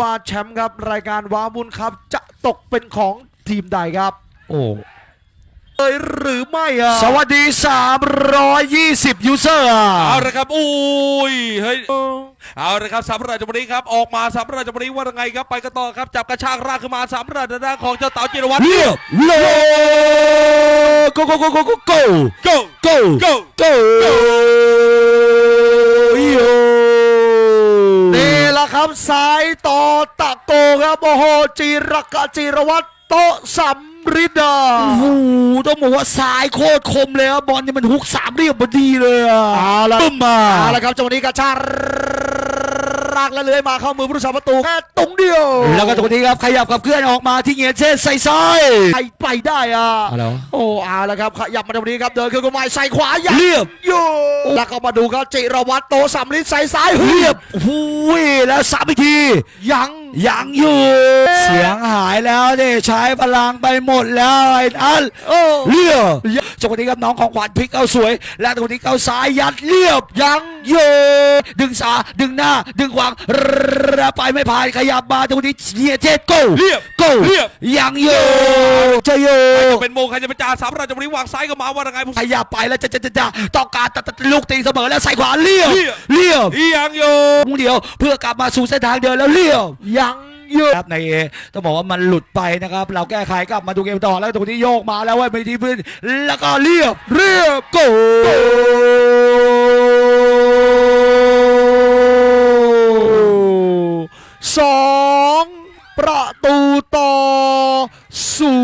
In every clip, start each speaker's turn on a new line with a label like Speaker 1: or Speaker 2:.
Speaker 1: ว่าแชมป์ครับรายการว้าบุญครับ จะตกเป็นของทีมใดครับ
Speaker 2: โอ้
Speaker 1: เอ้ยหรือไม่อะ
Speaker 2: สวัสดี 320 ยูเซอร์
Speaker 3: เอาละครับอุ้ยเฮ้ยเอาละครับสำหรับจังหวะนี้ครับออกมาสำหรับจังหวะนี้ว่ายังไงครับไปกันต่อครับจับกระชากรากขึ้นมาสำหรับด้านของเจ้าเต๋าจิรวัตร
Speaker 2: เรียบโลโกโกโกโกโกโก
Speaker 3: go
Speaker 2: โก
Speaker 3: go
Speaker 2: โกโย
Speaker 1: นี่แหละ ครับสายต่อตะโกครับโอ้โหจีรกะจีรวัตรโตะสำริดา
Speaker 2: โอ้โหต้องบอกว่าซ้ายโคตรคมเลยครับบอลนี่มันฮุกสามเรียบพอดีเลยอะ
Speaker 1: เอาละ
Speaker 2: ปึ้มมา
Speaker 1: เอาละครับจังหวะนี้กระชาก รากและเลื้อยมาเข้ามือผู้รักษาประตูแค่ตรงเดียว
Speaker 2: แล้วก็ตรงนี้ครับขยับกับเคลื่อนออกมาที่เงียนเช่นใส่ซ้าย
Speaker 1: ไปไปได้อะ
Speaker 2: เอาแล้ว
Speaker 1: โอ้เอาละครับขยับมาตรงนี้ครับเดินขึ้นกระไม้ใส่ขวายั
Speaker 2: เรียบ
Speaker 1: อยู่แล้วก็มาดูครับจิรวัตรโตสำลิดใส่ซ้าย
Speaker 2: เรียบหูยแล้วสามอีกที
Speaker 1: ยัง
Speaker 2: ยังอยู่ เสียงหายแล้วเนี่ยใช้พลังไปหมดแล้วไอ้อัน
Speaker 1: โอ้
Speaker 2: เรียบ จังหวะนี้ครับน้องของขวัญพลิกเอาสวย และตรงนี้เอาซ้ายยัดเรียบ
Speaker 1: ยัง
Speaker 2: โยดึงสาดึงหน้า ดึงขวางระไปไม่ผ่านขยับมาตรงนี้เฮียเจ็ดโก้
Speaker 3: เรียบ
Speaker 2: โก้
Speaker 3: เรียบ
Speaker 2: ยังโยจะโย
Speaker 3: จะเป็นโมงใครจะเป็นจ่าสำหรับจังหวะนี้วางซ้ายก็มาว่ายังไงผู้
Speaker 2: ขยับไปแล้วจะจะจะจะต้องการตัดตัดลูกตีเสมอแล้วใส่ขวาเรียบ
Speaker 3: เรียบ
Speaker 2: เรียบ
Speaker 3: อียังโย
Speaker 2: มุงเดียวเพื่อกลับมาสู่เส้นทางเดินแล้วเรียบ
Speaker 1: ยัง อยู่
Speaker 2: ครับในเอต้องบอกว่ามันหลุดไปนะครับ เราแก้ไขกลับมาดูเกมต่อแล้วตรงนี้โยกมาแล้วว่าไม่ที่พื้นแล้วก็เรียบ
Speaker 1: เรียบ
Speaker 2: โก
Speaker 1: สองประตูต่อศู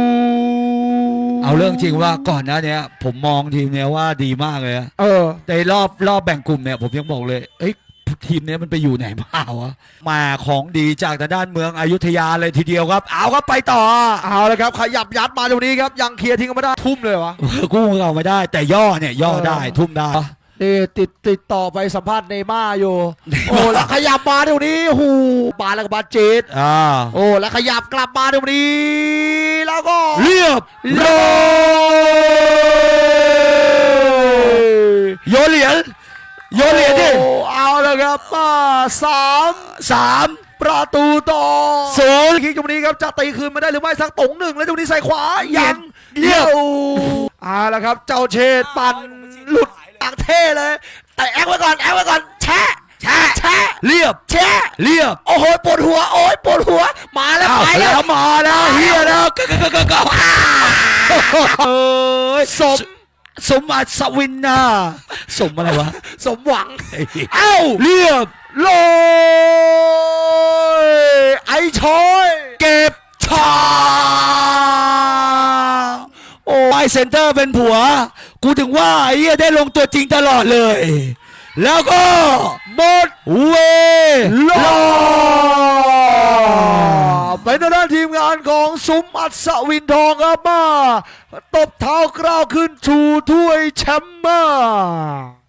Speaker 1: นย์
Speaker 2: เอาเรื่องจริงว่าก่อนหน้าเนี้ย ผมมองทีมเนี้ยว่าดีมากเลยอะ
Speaker 1: เออ
Speaker 2: ในรอบรอบแบ่งกลุ่มเนี่ยผมยังบอกเลยเอ้ย ทีมเนี้ยมันไปอยู่ไหนมาวะมาของดีจากทางด้านเมืองอยุธยาเลยทีเดียวครับ เอาครับไปต่อ
Speaker 1: เอาละครับ ขยับยัดมาตรงนี้ครับ ยังเคลียร์ทิ้งกันไม่ได้ทุ่มเลยวะ
Speaker 2: กู้เอาไม่ได้ แต่ย่อเนี่ยย่อได้
Speaker 1: เออ
Speaker 2: ทุ่มได้
Speaker 1: นี่ติดติดต่อไปสัมภาษณ์เนย์ม่าร์อยู่ โอ้แล้วขยับมาตรงนี้หูบาแล้วก็บาเจต
Speaker 2: อ่า
Speaker 1: โอ้แล้วขยับกลับมาตรงนี้ แล้วก็
Speaker 2: เรียบ
Speaker 1: โล
Speaker 2: โยนเหรียญโยนเหรียญดิ
Speaker 1: โอ้เอาละ ครับมาสาม
Speaker 2: สาม
Speaker 1: ประตูต่อ
Speaker 2: ศูนย์
Speaker 1: คิกตรงนี้ครับจะตีคืนมาได้หรือไม่สักตงหนึ่งแล้วตรงนี้ใส่ขวายัง
Speaker 2: เรียบ
Speaker 1: เอาละครับ เจ้าเชษฐ์ปั่นหลุดต่างเท่เลย แต่แอคไว้ก่อนแอคไว้ก่อนแชะแชะแชะ
Speaker 2: เรียบ
Speaker 1: แชะ
Speaker 2: เรียบ
Speaker 1: โอ้โหปวดหัวโอ้ยปวดหัวมาแล้ว
Speaker 2: อ้าว
Speaker 1: ไปแล้
Speaker 2: แล้ววมาแล้วเฮียแล้วก็ก็ก็ก็เอ้ย
Speaker 1: สม
Speaker 2: สมอัศวินนาสมอะไรวะ
Speaker 1: สมหวัง
Speaker 2: เอ้า เรียบ
Speaker 1: โลยไอ้ชอย
Speaker 2: เก็บชาโอ้ไอเซนเตอร์เป็นผัว กูถึงว่าไอ้เหี้ยได้ลงตัวจริงตลอดเลย แล้วก็หมดเว
Speaker 1: ล
Speaker 2: ลา
Speaker 1: เป็นทางด้านทีมงานของซุ้มอัศวินทองครับมาตบเท้ากล้าวขึ้นชูถ้วยแชมป์มา